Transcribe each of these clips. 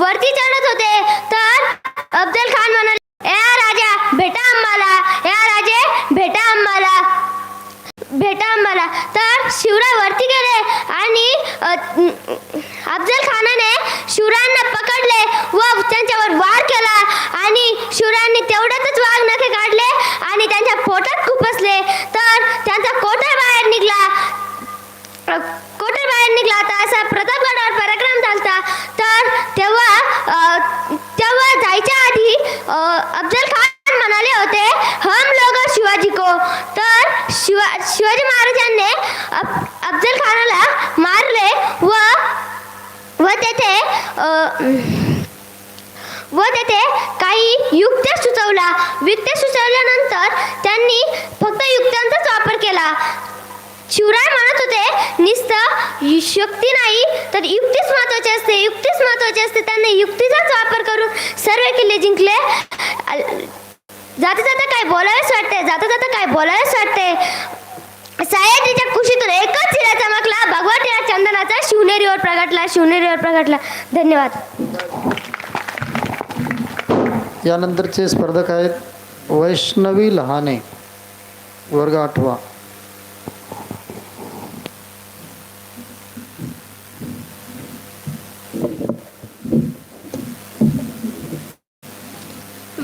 वरती चढत होते. तर अफजल खान म्हणाले या राजा भेटा आम्हाला. या राजे भेटा आम्हाला. भेटा आम्हाला. तर शिवराय वरती गेले आणि अफजल खानाने शिवरायांना पकडले व त्यांच्यावर वार केला आणि शिवरायांनी तेवढ्यातच वाघ नखे काढले आणि त्यांच्या पोटात खुपसले तर त्यांचा कोटा बाहेर निघला? अफजल खान म्हणाले होते हम लोग शिवाजी को। तर शिवा शिवाजी महाराजांनी अफजल खानाला मारले व व तेथे व तेथे काही युक्त्या सुचवला. युक्त्या सुचवल्यानंतर त्यांनी फक्त युक्त्यांचाच वापर केला. शिवराय म्हणत होते निस्त शक्ती नाही तर युक्तीच महत्वाची असते. युक्तीच महत्वाची असते त्यांनी युक्तीचाच वापर करून सर्व किल्ले जिंकले. जाता जाता काय बोलावेच वाटते जाता जाता काय बोलावेच वाटते सायाजीच्या कुशीतून एकच शिरा चमकला भगवत या चंदनाचा शिवनेरीवर प्रगटला शिवनेरीवर प्रगटला. धन्यवाद. यानंतरचे स्पर्धक आहेत वैष्णवी लहाने वर्ग आठवा.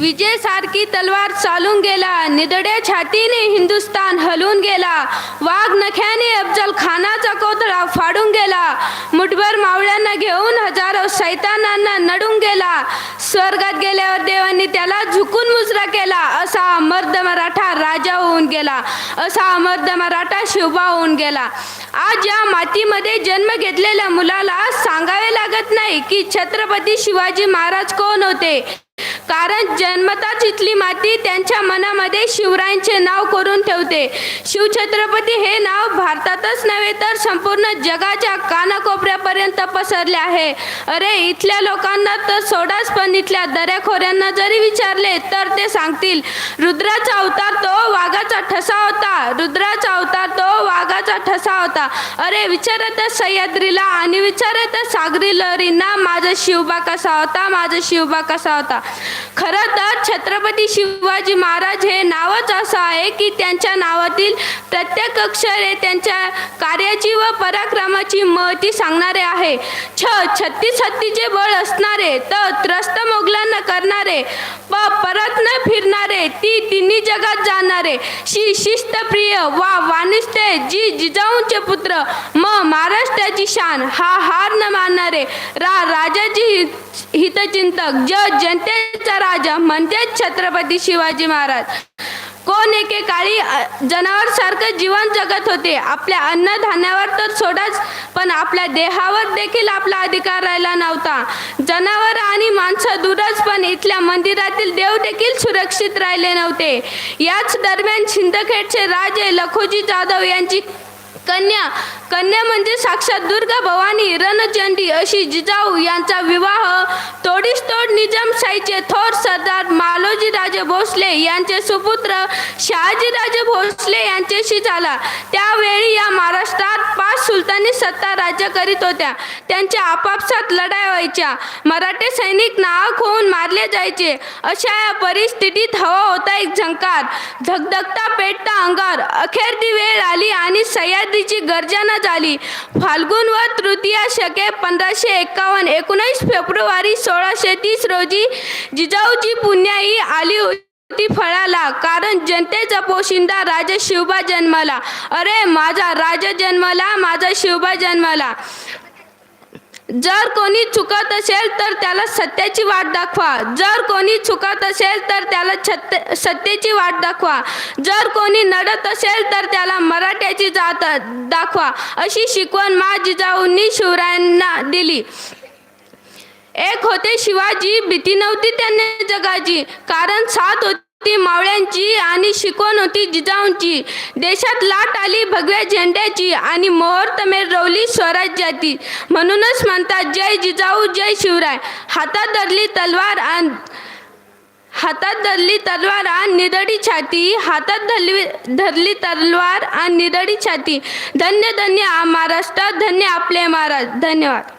विजय सारखी तलवार चालून गेला. निदड्या छातीने हिंदुस्तान हलून गेला. वाघ नख्याने अफजल खानाचा कोतळा फाडून गेला. मुठभर मावळ्यांना घेऊन हजारो सैतानांना नडून गेला. स्वर्गात गेल्यावर देवांनी त्याला झुकून मुजरा केला. असा मर्द मराठा राजा होऊन गेला. असा मर्द मराठा शिवबा होऊन गेला. आज या मातीमध्ये जन्म घेतलेल्या मुलाला सांगावे लागत नाही की छत्रपती शिवाजी महाराज कोण होते? कारण जन्मताच इथली माती त्यांच्या मनामध्ये शिवरायांचे नाव करून ठेवते. शिवछत्रपती हे नाव भारतातच नव्हे तर संपूर्ण जगाच्या पर्यंत पसरले आहे. अरे इथल्या लोकांना तर सोडाच पण इथल्या दऱ्याखोऱ्यांना जरी विचारले तर ते सांगतील रुद्राचा अवतार तो वाघाचा ठसा होता. रुद्राचा अवतार तो वाघाचा ठसा होता. अरे विचारत सह्याद्रीला आणि विचारत सागरी लहरींना माझा शिवबा कसा होता? माझा शिवबा कसा होता? खरं तर छत्रपती शिवाजी महाराज हे नावच असं आहे की त्यांच्या नावातील प्रत्येक अक्षर हे त्यांच्या कार्याची व पराक्रमाची महती सांगणारे आहे छ छत्तीस हत्तीचे बळ असणारे त त्रस्त मोगलांना करणारे प परत न फिरणारे ती तिन्ही जगात जाणारे. शी शिस्तप्रिय वा वानिस्ते जी जिजाऊंचे पुत्र म महाराष्ट्राची शान हा हार न मानणारे रा राजाची हितचिंतक ज जनतेचा राजा म्हणजेच छत्रपती शिवाजी महाराज. कोण एकेकाळी जनावर सारखं जीवन जगत होते. आपल्या अन्नधान्यावर तर सोडाच पण आपल्या देहावर देखील आपला अधिकार राहिला नव्हता. जनावर आणि माणसं दूरच पण इथल्या मंदिरातील देव देखील सुरक्षित राहिले नव्हते. याच दरम्यान शिंदखेडचे राजे लखोजी जाधव यांची कन्या. कन्या म्हणजे साक्षात दुर्गा भवानी रणचंडी अशी जिजाऊ यांचा विवाह. तोडीस तोड निजामशाहीचे थोर सरदार मालोजी राजे भोसले यांचे सुपुत्र शहाजीराजे भोसले यांच्याशी झाला. त्यावेळी या महाराष्ट्रात पाच सुलतानी सत्ता राज्य करीत होत्या. त्यांच्या आपापसात लढाई व्हायच्या. मराठे सैनिक नाहक होऊन मारले जायचे. अशा या परिस्थितीत हवा होता एक झंकार. धगधगता पेटता अंगार अखेर ती वेळ आली आणि नोकरीची गरजा न झाली. फाल्गुन व तृतीया शके पंधराशे एकावन्न. एकोणीस फेब्रुवारी सोळाशे तीस रोजी जिजाऊची पुण्याई आली होती फळाला. कारण जनतेचा पोशिंदा राजा शिवबा जन्मला. अरे माझा राजा जन्माला माझा शिवबा जन्मला. जर कोणी चुकत असेल तर त्याला सत्याची वाट दाखवा. जर कोणी चुकत असेल तर त्याला छत्य सत्तेची वाट दाखवा. जर कोणी नडत असेल तर त्याला मराठ्याची जात दाखवा. अशी शिकवण मा जिजाऊंनी शिवरायांना दिली. एक होते शिवाजी भीती नव्हती त्यांनी जगाची. कारण सात होती ती मावळ्यांची आणि शिकवण होती जिजाऊंची. देशात लाट आली भगव्या झेंड्याची आणि मुहूर्तमेर रवली स्वराज्याची. म्हणूनच म्हणतात जय जिजाऊ जय शिवराय. हातात धरली तलवार आणि हातात धरली तलवार आणि निदडी छाती. हातात धरली धरली तलवार आणि निदडी छाती. धन्य धन्य आ महाराष्ट्र धन्य आपले महाराज. धन्यवाद.